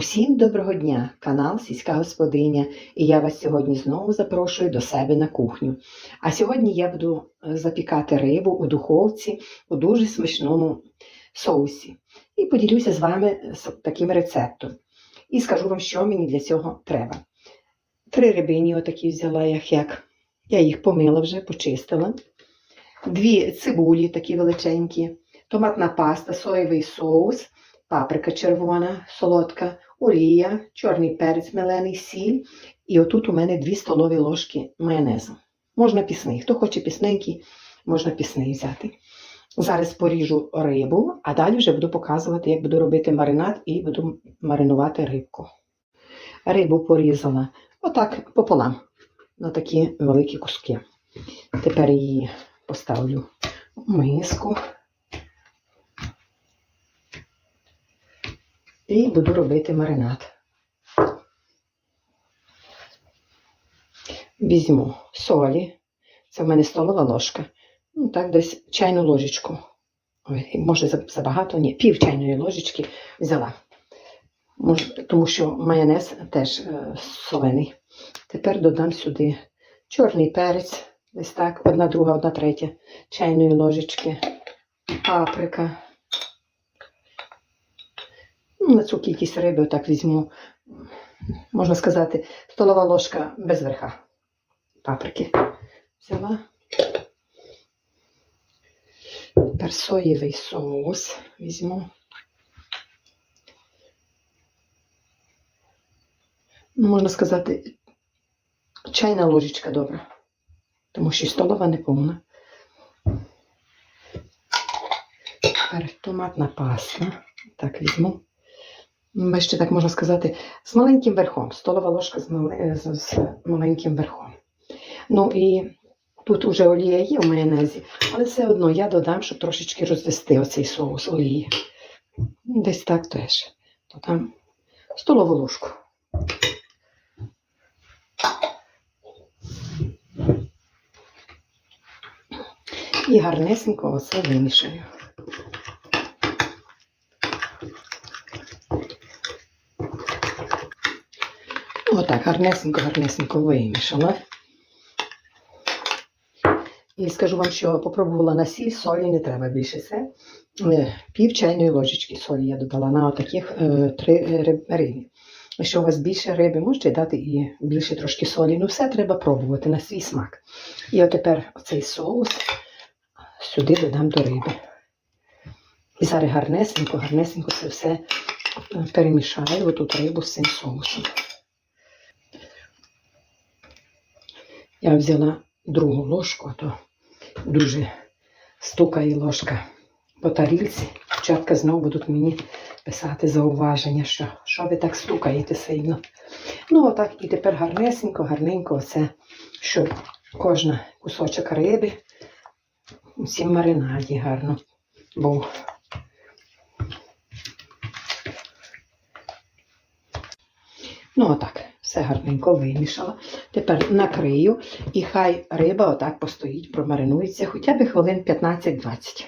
Усім доброго дня, канал Сільська Господиня, і я вас сьогодні знову запрошую до себе на кухню. А сьогодні я буду е, запікати рибу у духовці у дуже смачному соусі. І поділюся з вами таким рецептом. І скажу вам, що мені для цього треба. Три рибині отакі взяла, як, як. я їх помила вже, почистила. Дві цибулі такі величенькі, томатна паста, соєвий соус паприка червона, солодка, олія, чорний перець мелений, сіль. І отут у мене 2 столові ложки майонезу. Можна пісний. Хто хоче пісненький, можна пісний взяти. Зараз поріжу рибу, а далі вже буду показувати, як буду робити маринад і буду маринувати рибку. Рибу порізала отак пополам на такі великі куски. Тепер її поставлю в миску. І буду робити маринад. Візьму солі, це в мене столова ложка. Ну, так, десь чайну ложечку. Ой, може, забагато, ні, пів чайної ложечки взяла. Може, тому що майонез теж е, солений. Тепер додам сюди чорний перець, десь так, одна друга, одна третя чайної ложечки, паприка. Ну, На цю кількість риби отак візьму, можна сказати, столова ложка без верха паприки. Взяла. Тепер соєвий соус візьму. Ну, можна сказати, чайна ложечка добра, тому що столова не повна. Тепер томатна паста. Так візьму. Ще так можна сказати, з маленьким верхом. Столова ложка з, мал... з, з маленьким верхом. Ну і тут уже олія є в майонезі, але все одно я додам, щоб трошечки розвести оцей соус олії. Десь так теж. Додам столову ложку. І гарнесенько оце вимішаю. Отак, гарнесенько, гарнесенько вимішала. І скажу вам, що попробувала на сіль, солі не треба більше. Це е, пів чайної ложечки солі я додала на отаких е, три риби. Якщо у вас більше риби, можете дати і більше трошки солі. Ну, все треба пробувати на свій смак. І от тепер оцей соус сюди додам до риби. І зараз гарнесенько, гарнесенько це все перемішаю отут рибу з цим соусом. Я взяла другу ложку, а то дуже стукає ложка по тарілці. Дівчатка знову будуть мені писати зауваження, що що ви так стукаєте сильно. Ну, отак і тепер гарнесенько, гарненько, оце, щоб кожна кусочок риби у цій маринаді гарно був. Ну, отак. Все гарненько вимішала. Тепер накрию і хай риба отак постоїть, промаринується хоча б хвилин 15-20.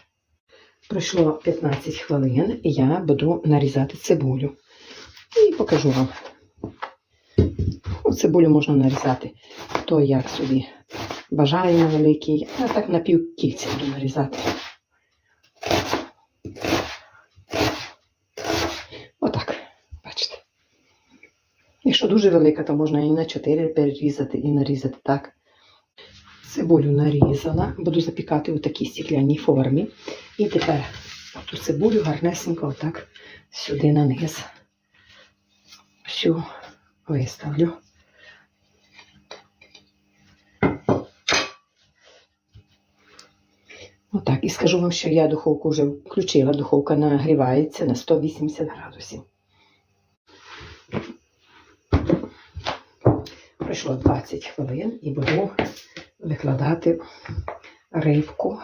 Пройшло 15 хвилин і я буду нарізати цибулю. І покажу вам. Цибулю можна нарізати то як собі бажає на великий, а так на пів кільця буду нарізати. Якщо дуже велика, то можна і на 4 перерізати і нарізати так. Цибулю нарізала, буду запікати у такій стеклянній формі. І тепер ту цибулю гарнесенько отак сюди на низ. Всю виставлю. Отак. І скажу вам, що я духовку вже включила, духовка нагрівається на 180 градусів. Пройшло 20 хвилин і буду викладати рибку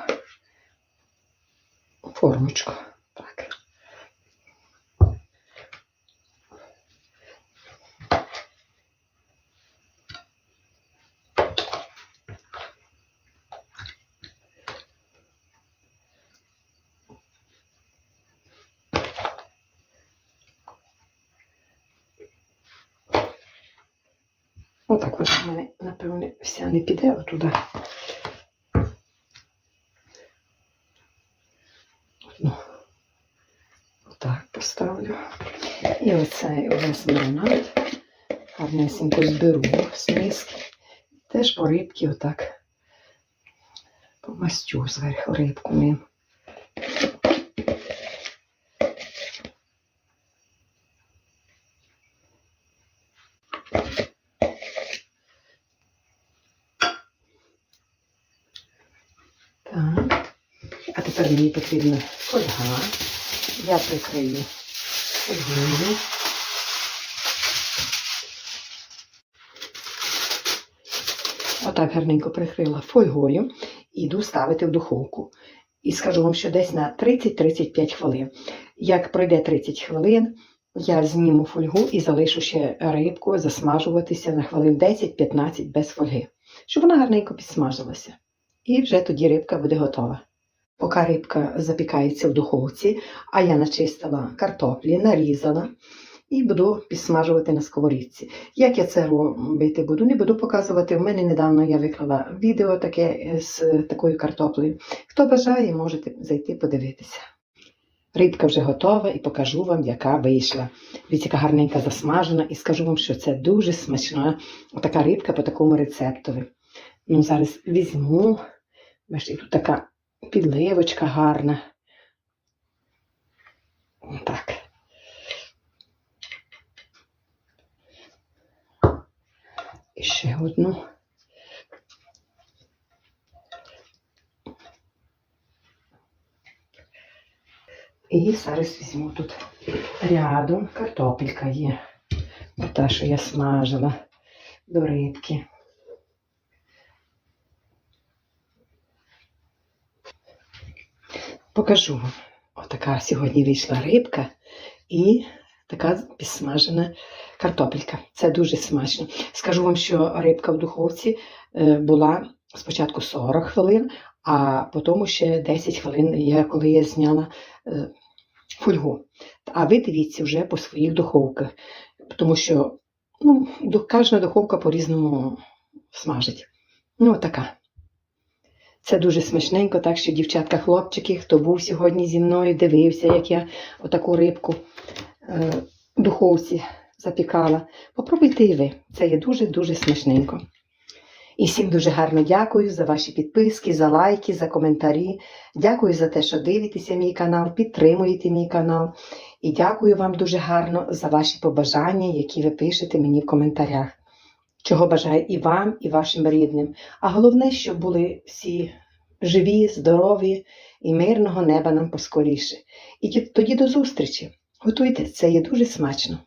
у формочку. Так. Отак вона в мене, напевне, вся не піде отуди. Одну. Отак поставлю. І оцей увесь маринад гарнесенько зберу з миски. Теж по рибки отак помастю зверху рибку ним. Тепер мені потрібна фольга. Я прикрию фольгою. Отак гарненько прикрила фольгою і йду ставити в духовку. І скажу вам, що десь на 30-35 хвилин. Як пройде 30 хвилин, я зніму фольгу і залишу ще рибку засмажуватися на хвилин 10-15 без фольги, щоб вона гарненько підсмажилася. І вже тоді рибка буде готова. Поки рибка запікається в духовці, а я начистила картоплі, нарізала і буду підсмажувати на сковорідці. Як я це робити буду, не буду показувати. У мене недавно я виклала відео таке з такою картоплею. Хто бажає, можете зайти подивитися. Рибка вже готова і покажу вам, яка вийшла. Яка гарненька засмажена, і скажу вам, що це дуже смачна така рибка по такому рецептові. Ну, зараз візьму. Бачите, тут така підливочка гарна. Так. І ще одну. І зараз візьму тут рядом картопелька є. Ота, що я смажила до рибки. Покажу вам. Отака сьогодні вийшла рибка і така підсмажена картопелька. Це дуже смачно. Скажу вам, що рибка в духовці е, була спочатку 40 хвилин, а потім ще 10 хвилин, коли я зняла е, фольгу. А ви дивіться вже по своїх духовках, тому що ну, кожна духовка по-різному смажить. Ну, отака. Це дуже смачненько, так що, дівчатка, хлопчики, хто був сьогодні зі мною, дивився, як я отаку рибку е, в духовці запікала. Попробуйте і ви. Це є дуже-дуже смачненько. І всім дуже гарно дякую за ваші підписки, за лайки, за коментарі. Дякую за те, що дивитеся мій канал, підтримуєте мій канал. І дякую вам дуже гарно за ваші побажання, які ви пишете мені в коментарях. Чого бажаю і вам, і вашим рідним. А головне, щоб були всі живі, здорові і мирного неба нам поскоріше. І тоді до зустрічі. Готуйте, це є дуже смачно.